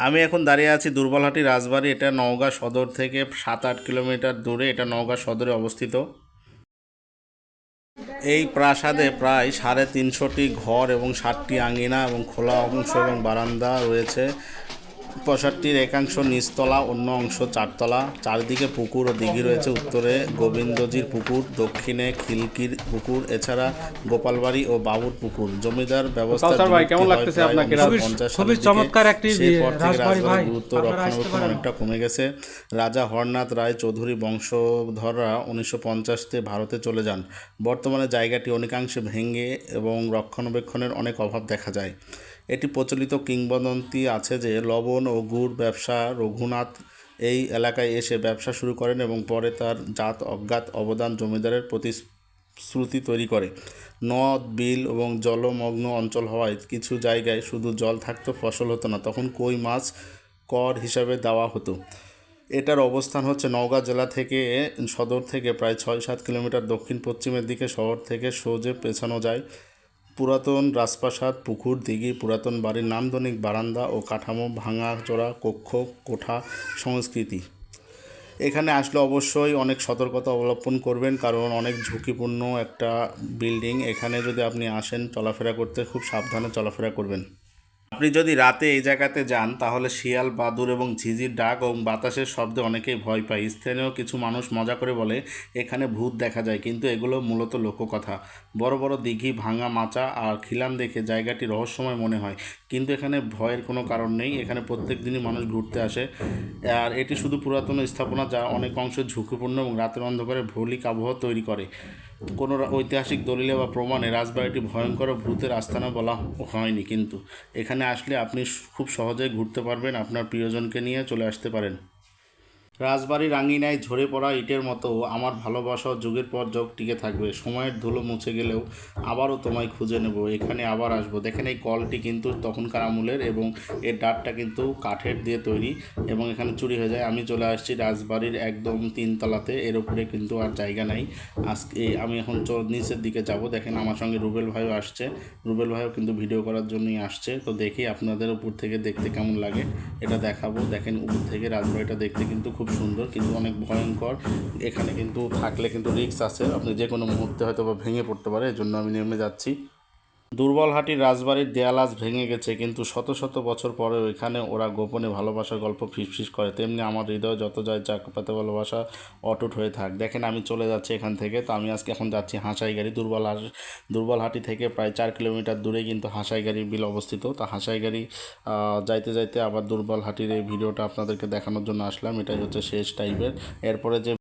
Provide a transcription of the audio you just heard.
আমি এখন দাঁড়িয়ে আছি দুর্বলহাটি রাজবাড়ি। এটা নওগাঁ সদর থেকে সাত আট কিলোমিটার দূরে। এটা নওগাঁ সদরে অবস্থিত। এই প্রাসাদে প্রায় সাড়ে তিনশোটি ঘর এবং ষাটটি আঙিনা এবং খোলা অংশ এবং বারান্দা রয়েছে। প্রাসাদটির একাংশ নিচতলা অন্য অংশ চারতলা। চারদিকে পুকুর ও দিঘি রয়েছে। উত্তরে গোবিন্দজির পুকুর দক্ষিণে খিলকির পুকুর এছাড়া গোপালবাড়ি ও বাবুর পুকুর। জমিদার ব্যবস্থা কেমন লাগতেছে আপনাকে? খুবই চমৎকার একটি। গুরুত্ব রক্ষণাবেক্ষণ অনেকটা কমে গেছে। রাজা হরনাথ রায় চৌধুরী বংশধররা উনিশশো পঞ্চাশতে ভারতে চলে যান। বর্তমানে জায়গাটি অনেকাংশে ভেঙে এবং রক্ষণাবেক্ষণের অনেক অভাব দেখা যায়। এটি প্রচলিত কিংবদন্তি আছে যে লবণ ও গুড় ব্যবসা রঘুনাথ এই এলাকায় এসে ব্যবসা শুরু করেন এবং পরে তার জাত অজ্ঞাত অবদান জমিদারের প্রতিশ্রুতি তৈরি করে। নদ, বিল এবং জলমগ্ন অঞ্চল হওয়ায় কিছু জায়গায় শুধু জল থাকতো, ফসল হতো না। তখন কই মাছ কর হিসাবে দেওয়া হতো। এটার অবস্থান হচ্ছে নওগাঁ জেলা থেকে সদর থেকে প্রায় ছয় সাত কিলোমিটার দক্ষিণ পশ্চিমের দিকে শহর থেকে সোজে পেছানো যায়। পুরাতন রাজপ্রাসাদ, পুকুর, দিঘি, পুরাতন বাড়ির নান্দনিক বারান্দা ও কাঠামো ভাঙাচোরা কক্ষ, কোঠা সংস্কৃতি। এখানে আসলে অবশ্যই অনেক সতর্কতা অবলম্বন করবেন, কারণ অনেক ঝুঁকিপূর্ণ একটা বিল্ডিং এখানে যদি আপনি আসেন, চলাফেরা করতে খুব সাবধানে চলাফেরা করবেন। আপনি যদি রাতে এই জায়গাতে যান, তাহলে শিয়াল, বাদুর এবং ঝিঝির ডাক এবং বাতাসের শব্দে অনেকেই ভয় পায়। স্থানীয় কিছু মানুষ মজা করে বলে, এখানে ভূত দেখা যায়। কিন্তু এগুলো মূলত লোককথা। বড় বড় দিঘি, ভাঙা মাচা আর খিলান দেখে জায়গাটি রহস্যময় মনে হয়। কিন্তু এখানে ভয়ের কোনো কারণ নেই। এখানে প্রত্যেক দিনই মানুষ ঘুরতে আসে। আর এটি শুধু পুরাতন স্থাপনা, যা অনেক অংশে ঝুঁকিপূর্ণ এবং রাতের অন্ধকারে ভৌলিক আবহাওয়া তৈরি করে। কোনো ঐতিহাসিক দলিলে বা প্রমাণে রাজবাড়িটি ভয়ঙ্কর ভূতের আস্থানা বলা হয়নি, কিন্তু এখানে আসলে আপনি খুব সহজেই ঘুরতে পারবেন, আপনার প্রিয়জনকে নিয়ে চলে আসতে পারেন। রাজবাড়ির আঙিনায় ঝরে পড়া ইটের মতো আমার ভালোবাসা যুগের পর যুগ টিকে থাকবে। সময়ের ধুলো মুছে গেলেও আবারও তোমায় খুঁজে নেব। এখানে আবার আসব। দেখেন এই কলটি কিন্তু তখনকার আমলের এবং এর ডাটটা কিন্তু কাঠের দিয়ে তৈরি এবং এখানে চুরি হয়ে যায়। আমি চলে আসছি রাজবাড়ির একদম তিনতলাতে। এর উপরে কিন্তু আর জায়গা নাই। আজকে আমি এখন নিচের দিকে যাব। দেখেন আমার সঙ্গে রুবেল ভাইও আসছে। রুবেল ভাইও কিন্তু ভিডিও করার জন্যই আসছে। তো দেখি আপনাদের উপর থেকে দেখতে কেমন লাগে। এটা দেখাবো। দেখেন উপর থেকে রাজবাড়িটা দেখতে কিন্তু খুব সুন্দর, কিন্তু অনেক ভয়ঙ্কর। এখানে কিন্তু থাকলে কিন্তু রিস্ক আছে। আপনি যে কোনো মুহূর্তে হয়তো বা ভেঙে পড়তে পারে, এজন্য আমি নেমে যাচ্ছি। দুর্বলহাটির রাজবাড়ির দেয়াল আজ ভেঙে গেছে, কিন্তু শত শত বছর পরেও এখানে ওরা গোপনে ভালোবাসার গল্প ফিসফিস করে। তেমনি আমার হৃদয় যত যায় চাক পাতে ভালোবাসা অটুট হয়ে থাক। দেখেন, আমি চলে যাচ্ছি এখান থেকে। তো আমি আজকে এখন যাচ্ছি হাঁসাইগাড়ি। দুর্বল দুর্বলহাটি থেকে প্রায় চার কিলোমিটার দূরে কিন্তু হাঁসাইগাড়ি বিল অবস্থিত। তা হাঁসাইগাড়ি যাইতে যাইতে আবার দুর্বলহাটির এই ভিডিওটা আপনাদেরকে দেখানোর জন্য আসলাম। এটাই হচ্ছে শেষ টাইপের। এরপরে যে